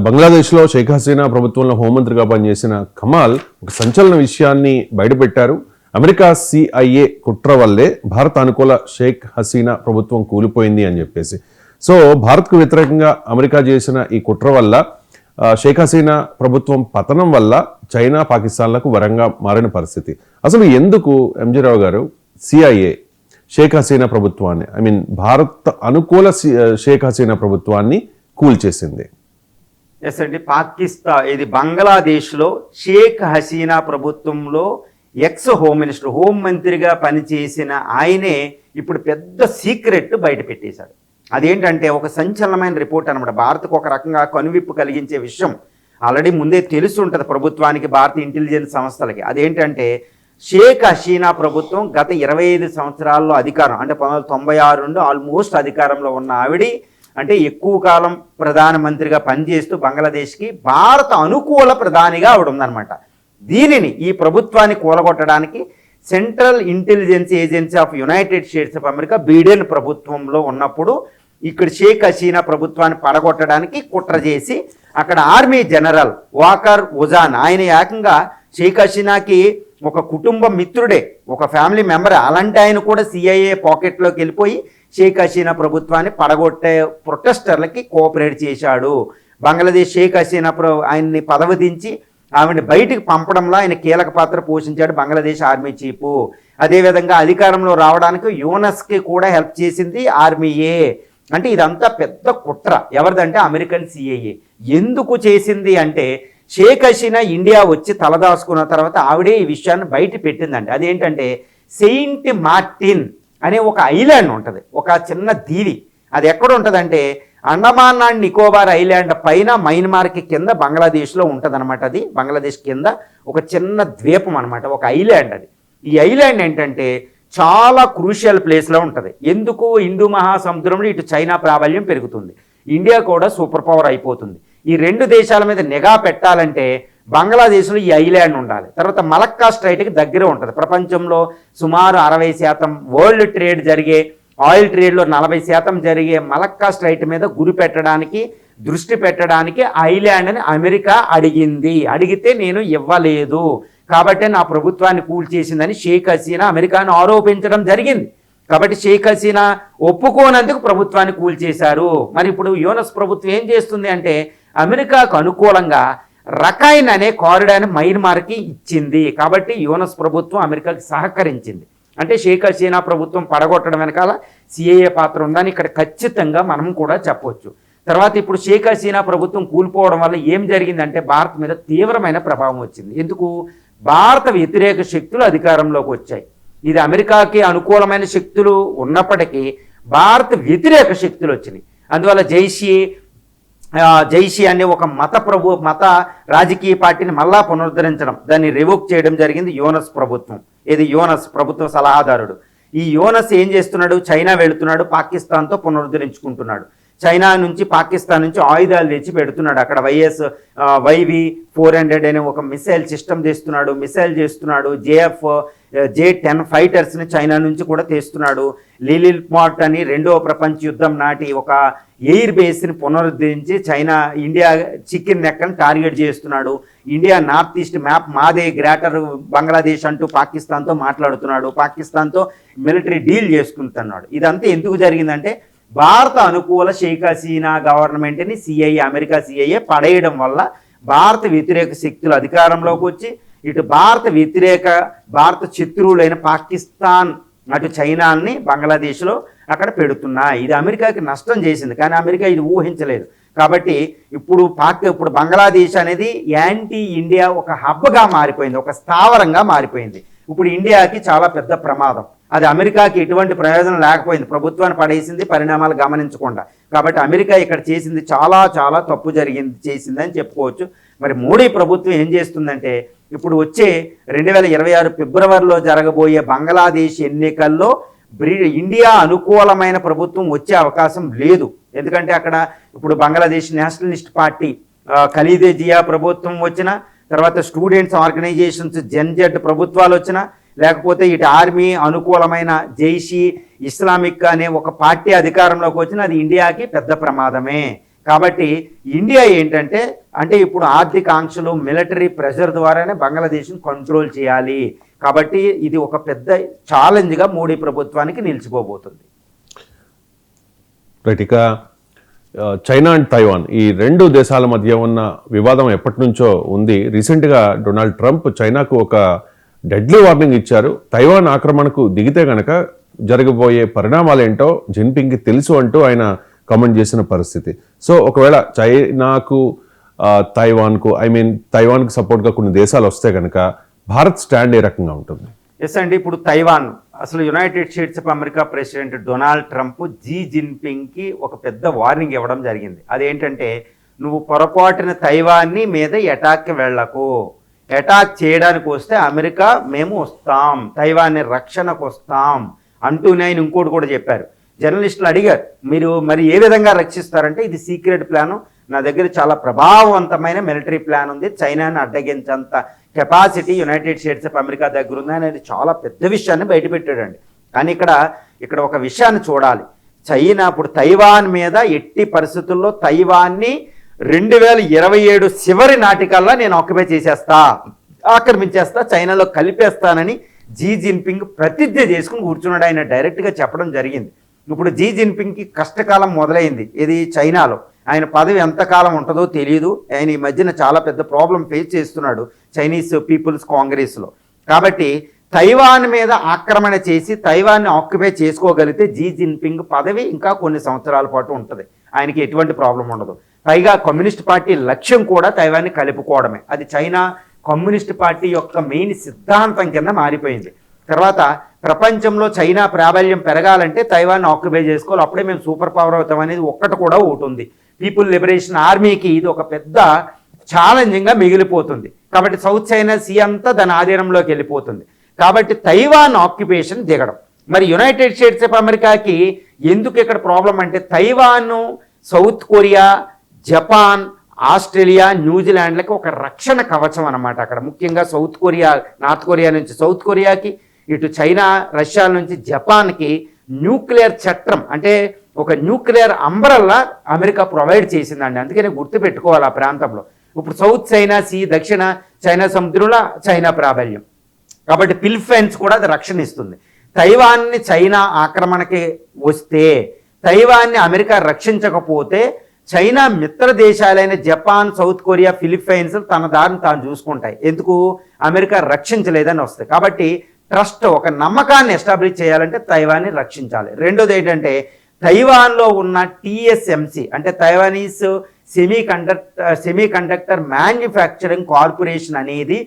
బంగ్లాదేశ్లో షేక్ హసీనా ప్రభుత్వంలో హోంమంత్రిగా పనిచేసిన కమాల్ ఒక సంచలన విషయాన్ని బయటపెట్టారు. అమెరికా సిఐఏ కుట్ర వల్లే భారత్ అనుకూల షేక్ హసీనా ప్రభుత్వం కూలిపోయింది అని చెప్పేసి. సో భారత్కు వ్యతిరేకంగా అమెరికా చేసిన ఈ కుట్ర వల్ల షేక్ హసీనా ప్రభుత్వం పతనం వల్ల చైనా పాకిస్తాన్లకు వరంగా మారిన పరిస్థితి. అసలు ఎందుకు ఎంజీ రావు గారు సిఐఏ షేక్ హసీనా ప్రభుత్వాన్ని ఐ మీన్ భారత్ అనుకూల సి- షేక్ హసీనా ప్రభుత్వాన్ని కూల్చేసింది? ఎస్ అండి పాకిస్తాన్ ఇది బంగ్లాదేశ్లో షేక్ హసీనా ప్రభుత్వంలో ఎక్స్ హోమ్ మినిస్టర్ హోం మంత్రిగా పనిచేసిన ఆయనే ఇప్పుడు పెద్ద సీక్రెట్ బయట పెట్టేశాడు. అదేంటంటే ఒక సంచలనమైన రిపోర్ట్ అనమాట భారత్కు ఒక రకంగా కనువిప్పు కలిగించే విషయం ఆల్రెడీ ముందే తెలుసు ఉంటుంది ప్రభుత్వానికి భారత ఇంటెలిజెన్స్ సంస్థలకి. అదేంటంటే షేక్ హసీనా ప్రభుత్వం గత ఇరవై ఐదు సంవత్సరాల్లో అధికారం అంటే పంతొమ్మిది వందల తొంభై ఆరు నుండి ఆల్మోస్ట్ అధికారంలో ఉన్న ఆవిడ అంటే ఎక్కువ కాలం ప్రధానమంత్రిగా పనిచేస్తూ బంగ్లాదేశ్కి భారత అనుకూల ప్రధానిగా ఆవిడ ఉందన్నమాట దీనిని ఈ ప్రభుత్వాన్ని కూలగొట్టడానికి Central Intelligence Agency of United States of America Biden ప్రభుత్వంలో ఉన్నప్పుడు ఇక్కడ షేక్ హసీనా ప్రభుత్వాన్ని పడగొట్టడానికి కుట్ర చేసి అక్కడ ఆర్మీ జనరల్ వాకర్ ఉజాన్ ఆయన ఏకంగా షేక్ హసీనాకి ఒక కుటుంబ మిత్రుడే ఒక ఫ్యామిలీ మెంబర్. అలాంటి ఆయన కూడా సిఐఏ పాకెట్లోకి వెళ్ళిపోయి షేక్ హసీనా ప్రభుత్వాన్ని పడగొట్టే ప్రొటెస్టర్లకి కోఆపరేట్ చేశాడు. బంగ్లాదేశ్ షేక్ హసీనా ప్ర ఆయన్ని పదవి దించి ఆవిడని బయటికి పంపడంలో ఆయన కీలక పాత్ర పోషించాడు బంగ్లాదేశ్ ఆర్మీ చీఫ్. అదేవిధంగా అధికారంలో రావడానికి యూనస్కి కూడా హెల్ప్ చేసింది ఆర్మీయే అంటే ఇదంతా పెద్ద కుట్ర. ఎవరిదంటే అమెరికన్ సిఐఏ ఎందుకు చేసింది అంటే షేక్ హసీనా ఇండియా వచ్చి తలదాచుకున్న తర్వాత ఆవిడే ఈ విషయాన్ని బయట పెట్టిందండి. అదేంటంటే సెయింట్ మార్టిన్ అనే ఒక ఐలాండ్ ఉంటుంది. ఒక చిన్న దీవి. అది ఎక్కడ ఉంటుందంటే అండమాన్ అండ్ నికోబార్ ఐలాండ్ పైన మయన్మార్కి కింద బంగ్లాదేశ్లో ఉంటుంది అది. బంగ్లాదేశ్ కింద ఒక చిన్న ద్వీపం అనమాట ఒక ఐలాండ్ అది. ఈ ఐలాండ్ ఏంటంటే చాలా క్రూషియల్ ప్లేస్లో ఉంటుంది. ఎందుకు? హిందూ మహాసముద్రంలో ఇటు చైనా ప్రాబల్యం పెరుగుతుంది. ఇండియా కూడా సూపర్ పవర్ అయిపోతుంది. ఈ రెండు దేశాల మీద నిఘా పెట్టాలంటే బంగ్లాదేశ్లో ఈ ఐలాండ్ ఉండాలి. తర్వాత మలక్కా స్ట్రైట్కి దగ్గర ఉంటుంది. ప్రపంచంలో సుమారు అరవై శాతం వరల్డ్ ట్రేడ్ జరిగే ఆయిల్ ట్రేడ్లో నలభై శాతం జరిగే మలక్కా స్ట్రైట్ మీద గురి పెట్టడానికి దృష్టి పెట్టడానికి ఐలాండ్ అని అమెరికా అడిగింది. అడిగితే నేను ఇవ్వలేదు. కాబట్టి నా ప్రభుత్వాన్ని కూల్చేసిందని షేక్ హసీనా అమెరికాను ఆరోపించడం జరిగింది. కాబట్టి షేక్ హసీనా ఒప్పుకోనందుకు ప్రభుత్వాన్ని కూల్చేశారు మరి ఇప్పుడు యోనస్ ప్రభుత్వం ఏం చేస్తుంది అంటే అమెరికాకు అనుకూలంగా రకాయిన్ అనే కారిడార్ని మయన్మార్కి ఇచ్చింది. కాబట్టి యూనస్ ప్రభుత్వం అమెరికాకి సహకరించింది. అంటే షేక్ హసీనా ప్రభుత్వం పడగొట్టడం వెనకాల సిఏఏ పాత్ర ఉందని ఇక్కడ ఖచ్చితంగా మనం కూడా చెప్పవచ్చు తర్వాత ఇప్పుడు షేక్ హసీనా ప్రభుత్వం కూలిపోవడం వల్ల ఏం జరిగిందంటే భారత్ మీద తీవ్రమైన ప్రభావం వచ్చింది. ఎందుకు? భారత వ్యతిరేక శక్తులు అధికారంలోకి వచ్చాయి. ఇది అమెరికాకి అనుకూలమైన శక్తులు ఉన్నప్పటికీ భారత వ్యతిరేక శక్తులు వచ్చినాయి. అందువల్ల జైషీ జైషీ అనే ఒక మత ప్రభు మత రాజకీయ పార్టీని మళ్ళా పునరుద్ధరించడం. దాన్ని రివోక్ చేయడం జరిగింది యోనస్ ప్రభుత్వం. ఇది యోనస్ ప్రభుత్వ సలహాదారుడు. ఈ యోనస్ ఏం చేస్తున్నాడు? చైనా వెళుతున్నాడు పాకిస్తాన్తో పునరుద్ధరించుకుంటున్నాడు. చైనా నుంచి పాకిస్తాన్ నుంచి ఆయుధాలు తెచ్చి పెడుతున్నాడు. అక్కడ వైఎస్ వైవి ఫోర్ హండ్రెడ్ అనే ఒక మిసైల్ సిస్టమ్ తెస్తున్నాడు మిసైల్ చేస్తున్నాడు జేఎఫ్ జే టెన్ ఫైటర్స్ని చైనా నుంచి కూడా తెస్తున్నాడు. లీలిల్ మార్ట్ అని రెండవ ప్రపంచ యుద్ధం నాటి ఒక ఎయిర్ బేస్ని పునరుద్ధరించి చైనా ఇండియా చికెన్ నెక్కని టార్గెట్ చేస్తున్నాడు. ఇండియా నార్త్ ఈస్ట్ మ్యాప్ మాదే గ్రేటర్ బంగ్లాదేశ్ అంటూ పాకిస్తాన్తో మాట్లాడుతున్నాడు. పాకిస్తాన్తో మిలిటరీ డీల్ చేసుకుంటున్నాడు. ఇదంతా ఎందుకు జరిగిందంటే భారత అనుకూల షేక్ హసీనా గవర్నమెంట్ని సిఐఏ అమెరికా సిఐఏ పడేయడం వల్ల భారత వ్యతిరేక శక్తులు అధికారంలోకి వచ్చి ఇటు భారత వ్యతిరేక భారత శత్రువులైన పాకిస్తాన్ అటు చైనాని బంగ్లాదేశ్లో అక్కడ పెడుతున్నాయి. ఇది అమెరికాకి నష్టం చేసింది కానీ అమెరికా ఇది ఊహించలేదు. కాబట్టి ఇప్పుడు పాక్ ఇప్పుడు బంగ్లాదేశ్ అనేది యాంటీ ఇండియా ఒక హబ్గా మారిపోయింది ఒక స్థావరంగా మారిపోయింది. ఇప్పుడు ఇండియాకి చాలా పెద్ద ప్రమాదం. అది అమెరికాకి ఎటువంటి ప్రయోజనం లేకపోయింది. ప్రభుత్వాన్ని పడేసింది పరిణామాలు గమనించకుండా. కాబట్టి అమెరికా ఇక్కడ చేసింది చాలా చాలా తప్పు జరిగింది చేసిందని చెప్పుకోవచ్చు. మరి మోడీ ప్రభుత్వం ఏం చేస్తుందంటే ఇప్పుడు వచ్చే రెండు వేల ఇరవై ఆరు ఫిబ్రవరిలో జరగబోయే బంగ్లాదేశ్ ఎన్నికల్లో బ్రి ఇండియా అనుకూలమైన ప్రభుత్వం వచ్చే అవకాశం లేదు. ఎందుకంటే అక్కడ ఇప్పుడు బంగ్లాదేశ్ నేషనలిస్ట్ పార్టీ ఖలీదే జియా ప్రభుత్వం వచ్చిన తర్వాత స్టూడెంట్స్ ఆర్గనైజేషన్స్ జెన్జెడ్ ప్రభుత్వాలు వచ్చిన లేకపోతే ఇటు ఆర్మీ అనుకూలమైన జైషీ ఇస్లామిక్ అనే ఒక పార్టీ అధికారంలోకి వచ్చిన అది ఇండియాకి పెద్ద ప్రమాదమే. కాబట్టి ఇండియా ఏంటంటే అంటే ఇప్పుడు ఆర్థిక ఆంక్షలు మిలిటరీ ప్రెషర్ ద్వారానే బంగ్లాదేశ్ని కంట్రోల్ చేయాలి. కాబట్టి ఇది ఒక పెద్ద ఛాలెంజ్గా మోడీ ప్రభుత్వానికి నిలిచిపోబోతుంది. రైట్ ఇక చైనా అండ్ తైవాన్ ఈ రెండు దేశాల మధ్య ఉన్న వివాదం ఎప్పటి నుంచో ఉంది. రీసెంట్గా డొనాల్డ్ ట్రంప్ చైనాకు ఒక డెడ్లీ వార్నింగ్ ఇచ్చారు. తైవాన్ ఆక్రమణకు దిగితే గనక జరగబోయే పరిణామాలు ఏంటో జిన్పింగ్కి తెలుసు అంటూ ఆయన కామెంట్ చేసిన పరిస్థితి. సో ఒకవేళ చైనాకు తైవాన్కు ఐ మీన్ తైవాన్కు సపోర్ట్గా కొన్ని దేశాలు వస్తే కనుక భారత్ స్టాండ్ ఏ రకంగా ఉంటుంది? ఎస్ అండి ఇప్పుడు తైవాన్. అసలు United States of America president Donald Trump Xi జిన్పింగ్కి ఒక పెద్ద వార్నింగ్ ఇవ్వడం జరిగింది. అదేంటంటే నువ్వు పొరపాటున తైవాన్ని మీద అటాక్కి వెళ్ళకు. అటాక్ చేయడానికి వస్తే అమెరికా మేము వస్తాం. తైవాన్ని రక్షణకు వస్తాం అంటూనే ఆయన ఇంకోటి కూడా చెప్పారు. జర్నలిస్టులు అడిగారు మీరు మరి ఏ విధంగా రక్షిస్తారంటే ఇది సీక్రెట్ ప్లాను. నా దగ్గర చాలా ప్రభావవంతమైన మిలిటరీ ప్లాన్ ఉంది. చైనాను అడ్డగించేంత capacity United States of America దగ్గర ఉంది అనేది చాలా పెద్ద విషయాన్ని బయటపెట్టాడండి కానీ ఇక్కడ ఇక్కడ ఒక విషయాన్ని చూడాలి. చైనా ఇప్పుడు తైవాన్ మీద ఎట్టి పరిస్థితుల్లో తైవాన్ని రెండు వేల ఇరవై ఏడు చివరి నాటికల్లా నేను ఆక్యుపై చేసేస్తా ఆక్రమించేస్తా చైనాలో కలిపేస్తానని జీ జిన్పింగ్ ప్రతిజ్ఞ చేసుకుని కూర్చున్నాడు. ఆయన డైరెక్ట్గా చెప్పడం జరిగింది. ఇప్పుడు జీ జిన్పింగ్కి కష్టకాలం మొదలైంది. ఇది చైనాలో. ఆయన పదవి ఎంతకాలం ఉంటుందో తెలియదు ఆయన ఈ మధ్యన చాలా పెద్ద ప్రాబ్లం ఫేస్ చేస్తున్నాడు చైనీస్ పీపుల్స్ కాంగ్రెస్లో. కాబట్టి తైవాన్ మీద ఆక్రమణ చేసి తైవాన్ని ఆక్యుపై చేసుకోగలిగితే జీ జిన్పింగ్ పదవి ఇంకా కొన్ని సంవత్సరాల పాటు ఉంటుంది. ఆయనకి ఎటువంటి ప్రాబ్లం ఉండదు. పైగా కమ్యూనిస్ట్ పార్టీ లక్ష్యం కూడా తైవాన్ని కలుపుకోవడమే. అది చైనా కమ్యూనిస్ట్ పార్టీ యొక్క మెయిన్ సిద్ధాంతం కింద మారిపోయింది. తర్వాత ప్రపంచంలో చైనా ప్రాబల్యం పెరగాలంటే తైవాన్ ఆక్యుపై చేసుకోవాలి. అప్పుడే మేము సూపర్ పవర్ అవుతాం అనేది ఒక్కటి కూడా ఒకటి ఉంది. పీపుల్ లిబరేషన్ ఆర్మీకి ఇది ఒక పెద్ద ఛాలెంజింగ్గా మిగిలిపోతుంది. కాబట్టి సౌత్ చైనా సీ అంతా దాని ఆధీనంలోకి వెళ్ళిపోతుంది. కాబట్టి తైవాన్ ఆక్యుపేషన్ దిగడం. మరి యునైటెడ్ స్టేట్స్ ఆఫ్ అమెరికాకి ఎందుకు ఇక్కడ ప్రాబ్లం అంటే Taiwan south Korea Japan Australia న్యూజిలాండ్లకి ఒక రక్షణ కవచం అనమాట అక్కడ. ముఖ్యంగా సౌత్ కొరియా నార్త్ కొరియా నుంచి సౌత్ కొరియాకి ఇటు చైనా రష్యా నుంచి జపాన్కి న్యూక్లియర్ చట్టం అంటే ఒక న్యూక్లియర్ అంబరల్లా అమెరికా ప్రొవైడ్ చేసిందండి. అందుకని గుర్తుపెట్టుకోవాలి ఆ ప్రాంతంలో. ఇప్పుడు సౌత్ చైనా సీ దక్షిణ చైనా సముద్రంలో చైనా ప్రాబల్యం. కాబట్టి ఫిలిప్పైన్స్ కూడా అది రక్షణ ఇస్తుంది. తైవాన్ని చైనా ఆక్రమణకి వస్తే తైవాన్ని అమెరికా రక్షించకపోతే చైనా మిత్ర దేశాలైన జపాన్ సౌత్ కొరియా ఫిలిప్పైన్స్ తన దారిని తాను చూసుకుంటాయి. ఎందుకు? అమెరికా రక్షించలేదని వస్తాయి కాబట్టి ట్రస్ట్ ఒక నమ్మకాన్ని ఎస్టాబ్లిష్ చేయాలంటే తైవాన్ని రక్షించాలి. రెండోది ఏంటంటే తైవాన్లో ఉన్న టిఎస్ఎంసి అంటే Taiwanese semiconductor semiconductor manufacturing corporation అనేది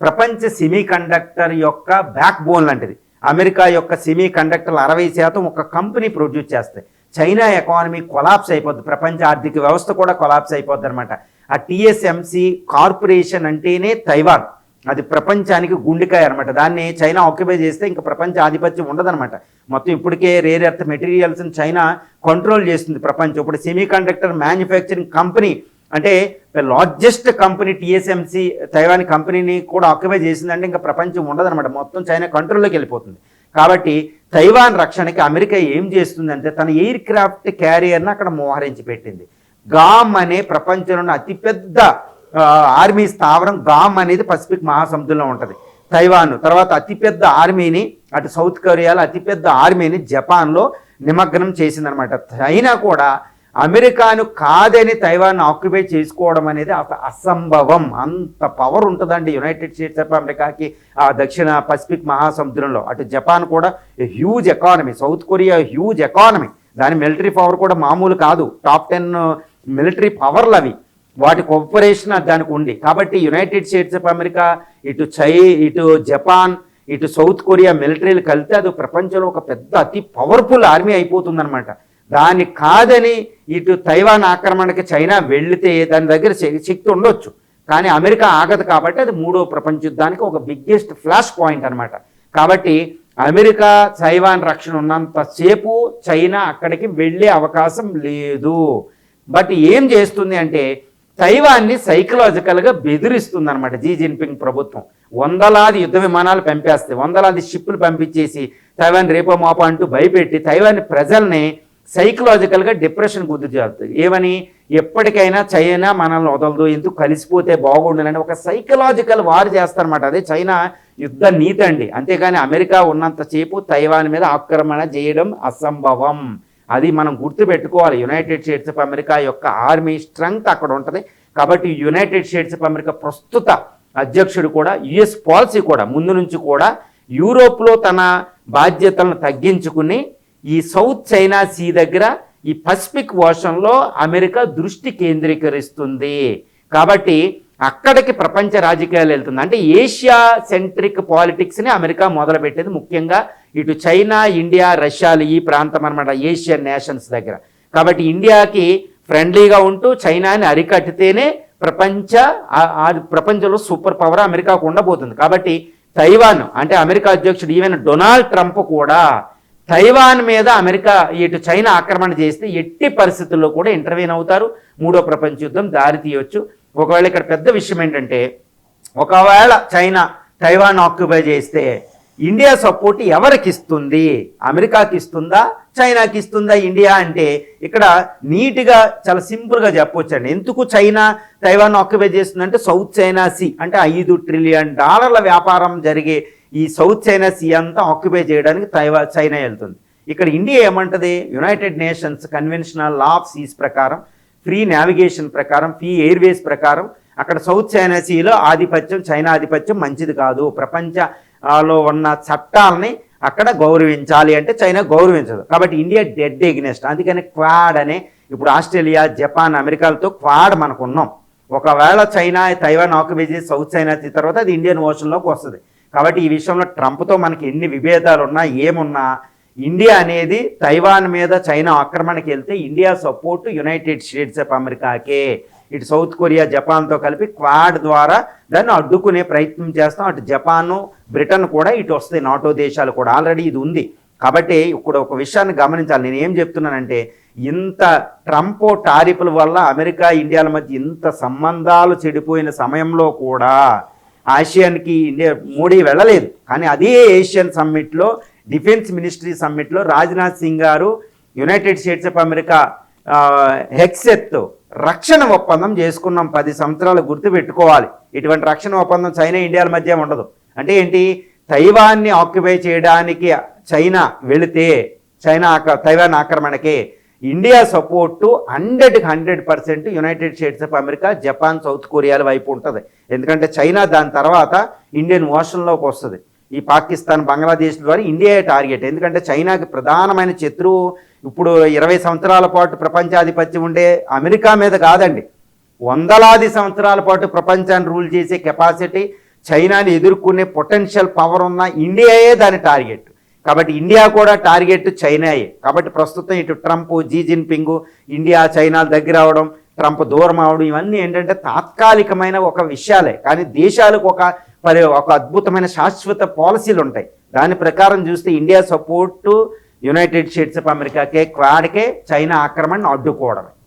ప్రపంచ సెమీ కండక్టర్ యొక్క బ్యాక్ బోన్ లాంటిది. అమెరికా యొక్క సెమీ కండక్టర్లు అరవై శాతం ఒక కంపెనీ ప్రొడ్యూస్ చేస్తాయి. చైనా ఎకానమీ కొలాప్స్ అయిపోద్ది. ప్రపంచ ఆర్థిక వ్యవస్థ కూడా కొలాప్స్ అయిపోద్ది అనమాట ఆ టిఎస్ఎంసి కార్పొరేషన్ అంటేనే తైవాన్. అది ప్రపంచానికి గుండెకాయ అనమాట దాన్ని చైనా ఆక్యుపై చేస్తే ఇంకా ప్రపంచ ఆధిపత్యం ఉండదనమాట మొత్తం ఇప్పటికే రేర్ ఎర్త్ మెటీరియల్స్ని చైనా కంట్రోల్ చేస్తుంది ప్రపంచం. ఇప్పుడు సెమీ కండక్టర్ మ్యానుఫ్యాక్చరింగ్ కంపెనీ అంటే లార్జెస్ట్ కంపెనీ టిఎస్ఎంసి తైవాన్ కంపెనీని కూడా ఆక్యుపై చేసిందంటే ఇంకా ప్రపంచం ఉండదనమాట మొత్తం చైనా కంట్రోల్లోకి వెళ్ళిపోతుంది. కాబట్టి తైవాన్ రక్షణకి అమెరికా ఏం చేస్తుందంటే తన ఎయిర్ క్రాఫ్ట్ క్యారియర్ని అక్కడ మోహరించి పెట్టింది. గామ్ అనే ప్రపంచంలోని అతిపెద్ద ఆర్మీ స్థావరం గామ్ అనేది పసిఫిక్ మహాసముద్రంలో ఉంటుంది. తైవాన్ తర్వాత అతిపెద్ద ఆర్మీని అటు సౌత్ కొరియాలో అతిపెద్ద ఆర్మీని జపాన్లో నిమగ్నం చేసిందనమాట. చైనా కూడా అమెరికాను కాదని తైవాన్ ఆక్యుపై చేసుకోవడం అనేది ఒక అసంభవం. అంత పవర్ ఉంటుందండి యునైటెడ్ స్టేట్స్ ఆఫ్ అమెరికాకి ఆ దక్షిణ పసిఫిక్ మహాసముద్రంలో. అటు జపాన్ కూడా huge economy south Korea huge economy. దాని మిలిటరీ పవర్ కూడా మామూలు కాదు. టాప్ టెన్ మిలిటరీ పవర్లు అవి. వాటి కోఆపరేషన్ దానికి ఉంది. కాబట్టి యునైటెడ్ స్టేట్స్ ఆఫ్ అమెరికా ఇటు చై ఇటు జపాన్ ఇటు సౌత్ కొరియా మిలిటరీలు కలిస్తే అది ప్రపంచంలో ఒక పెద్ద అతి పవర్ఫుల్ ఆర్మీ అయిపోతుందన్నమాట. దాన్ని కాదని ఇటు తైవాన్ ఆక్రమణకి చైనా వెళితే దాని దగ్గర శక్తి ఉండొచ్చు. కానీ అమెరికా ఆగదు కాబట్టి అది మూడో ప్రపంచ యుద్ధానికి ఒక బిగ్గెస్ట్ ఫ్లాష్ పాయింట్ అనమాట కాబట్టి అమెరికా తైవాన్ రక్షణ ఉన్నంతసేపు చైనా అక్కడికి వెళ్ళే అవకాశం లేదు. బట్ ఏం చేస్తుంది అంటే తైవాన్ని సైకలాజికల్గా బెదిరిస్తుంది అనమాట జీ జిన్పింగ్ ప్రభుత్వం. వందలాది యుద్ధ విమానాలు పంపేస్తాయి వందలాది షిప్పులు పంపించేసి తైవాన్ రేపో మాపో అంటూ భయపెట్టి తైవాన్ ప్రజల్ని సైకలాజికల్గా డిప్రెషన్ గుర్తు చేస్తుంది. ఏమని? ఎప్పటికైనా చైనా మనల్ని వదలదు ఎందుకు కలిసిపోతే బాగుండదని ఒక సైకలాజికల్ వార్ చేస్తారన్నమాట. అదే చైనా యుద్ధ నీతండి అంతేకాని అమెరికా ఉన్నంతసేపు తైవాన్ మీద ఆక్రమణ చేయడం అసంభవం. అది మనం గుర్తుపెట్టుకోవాలి. యునైటెడ్ స్టేట్స్ ఆఫ్ అమెరికా యొక్క ఆర్మీ స్ట్రెంగ్త్ అక్కడ ఉంటుంది. కాబట్టి యునైటెడ్ స్టేట్స్ ఆఫ్ అమెరికా ప్రస్తుత అధ్యక్షుడు కూడా యుఎస్ పాలసీ కూడా ముందు నుంచి కూడా యూరోప్లో తన బాధ్యతలను తగ్గించుకుని ఈ సౌత్ చైనా సీ దగ్గర ఈ పసిఫిక్ ఓషన్లో అమెరికా దృష్టి కేంద్రీకరిస్తుంది. కాబట్టి అక్కడికి ప్రపంచ రాజకీయాలు వెళ్తుంది. అంటే ఏషియా సెంట్రిక్ పాలిటిక్స్ని అమెరికా మొదలుపెట్టేది ముఖ్యంగా ఇటు చైనా ఇండియా రష్యాలు ఈ ప్రాంతం అనమాట ఏషియన్ నేషన్స్ దగ్గర. కాబట్టి ఇండియాకి ఫ్రెండ్లీగా ఉంటూ చైనాని అరికట్టితేనే ప్రపంచ ప్రపంచంలో సూపర్ పవర్ అమెరికాకు ఉండబోతుంది. కాబట్టి తైవాన్ అంటే అమెరికా అధ్యక్షుడు ఈవెన్ డొనాల్డ్ ట్రంప్ కూడా తైవాన్ మీద అమెరికా ఇటు చైనా ఆక్రమణ చేస్తే ఎట్టి పరిస్థితుల్లో కూడా ఇంటర్వ్యూన్ అవుతారు. మూడో ప్రపంచ యుద్ధం దారి తీయవచ్చు ఒకవేళ ఇక్కడ పెద్ద విషయం ఏంటంటే ఒకవేళ చైనా తైవాన్ ఆక్యుపై చేస్తే ఇండియా సపోర్ట్ ఎవరికి ఇస్తుంది అమెరికాకి ఇస్తుందా చైనాకి ఇస్తుందా ఇండియా అంటే ఇక్కడ నీట్గా చాలా సింపుల్గా చెప్పొచ్చండి. ఎందుకు చైనా తైవాన్ ఆక్యుపై చేస్తుందంటే సౌత్ చైనా సీ అంటే ఐదు ట్రిలియన్ డాలర్ల వ్యాపారం జరిగే ఈ సౌత్ చైనా సీ అంతా ఆక్యుపై చేయడానికి తైవా చైనా వెళ్తుంది. ఇక్కడ ఇండియా ఏమంటది? United Nations conventional law of seas ప్రకారం ఫ్రీ నావిగేషన్ ప్రకారం ఫ్రీ ఎయిర్వేస్ ప్రకారం అక్కడ సౌత్ చైనా సీలో ఆధిపత్యం చైనా ఆధిపత్యం మంచిది కాదు. ప్రపంచలో ఉన్న చట్టాలని అక్కడ గౌరవించాలి అంటే చైనా గౌరవించదు. కాబట్టి ఇండియా డెడ్ ఎగ్నెస్ట్. అందుకని క్వాడ్ అనే ఇప్పుడు ఆస్ట్రేలియా జపాన్ అమెరికాలతో క్వాడ్ మనకు ఉన్నాం ఒకవేళ China Taiwan occupy south China sea తర్వాత అది ఇండియన్ ఓషన్లోకి వస్తుంది. కాబట్టి ఈ విషయంలో ట్రంప్తో మనకి ఎన్ని విభేదాలు ఉన్నా ఏమున్నా ఇండియా అనేది తైవాన్ మీద చైనా ఆక్రమణకి వెళ్తే India support United States of అమెరికాకే. ఇటు సౌత్ కొరియా జపాన్తో కలిపి క్వాడ్ ద్వారా దాన్ని అడ్డుకునే ప్రయత్నం చేస్తాం. అటు జపాను బ్రిటన్ కూడా ఇటు వస్తాయి నాటో దేశాలు కూడా. ఆల్రెడీ ఇది ఉంది. కాబట్టి ఇప్పుడు ఒక విషయాన్ని గమనించాలి. నేను ఏం చెప్తున్నానంటే ఇంత ట్రంప్ టారిఫ్ల వల్ల అమెరికా ఇండియాల మధ్య ఇంత సంబంధాలు చెడిపోయిన సమయంలో కూడా ఆసియాన్కి ఇండియా మోడీ వెళ్ళలేదు. కానీ అదే ఏషియన్ సమ్మిట్లో డిఫెన్స్ మినిస్ట్రీ సమ్మిట్లో రాజ్నాథ్ సింగ్ గారు United States of America Hegseth రక్షణ ఒప్పందం చేసుకున్నాం. పది సంవత్సరాలు గుర్తు పెట్టుకోవాలి ఇటువంటి రక్షణ ఒప్పందం చైనా ఇండియాల మధ్య ఉండదు. అంటే ఏంటి? తైవాన్ని ఆక్యుపై చేయడానికి చైనా వెళితే చైనా ఆక- తైవాన్ ఆక్రమణకి ఇండియా సపోర్టు హండ్రెడ్కి hundred percent United States of America Japan south కొరియాల వైపు ఉంటుంది. ఎందుకంటే చైనా దాని తర్వాత ఇండియన్ ఓషన్లోకి వస్తుంది. ఈ పాకిస్తాన్ బంగ్లాదేశ్ ద్వారా ఇండియా టార్గెట్? ఎందుకంటే చైనాకి ప్రధానమైన శత్రువు ఇప్పుడు ఇరవై సంవత్సరాల పాటు ప్రపంచాధిపత్యం ఉండే అమెరికా మీద కాదండి. వందలాది సంవత్సరాల పాటు ప్రపంచాన్ని రూల్ చేసే కెపాసిటీ చైనాని ఎదుర్కొనే పొటెన్షియల్ పవర్ ఉన్న ఇండియాయే దాని టార్గెట్? కాబట్టి ఇండియా కూడా టార్గెట్ చైనాయే. కాబట్టి ప్రస్తుతం ఇటు Trump Xi Jinping India China దగ్గర అవడం ట్రంప్ దూరం అవడం ఇవన్నీ ఏంటంటే తాత్కాలికమైన ఒక విషయాలే. కానీ దేశాలకు ఒక పరి ఒక అద్భుతమైన శాశ్వత పాలసీలు ఉంటాయి. దాని ప్రకారం చూస్తే India support United States of అమెరికాకే క్వాడ్కే చైనా ఆక్రమణను అడ్డుకోవడమే.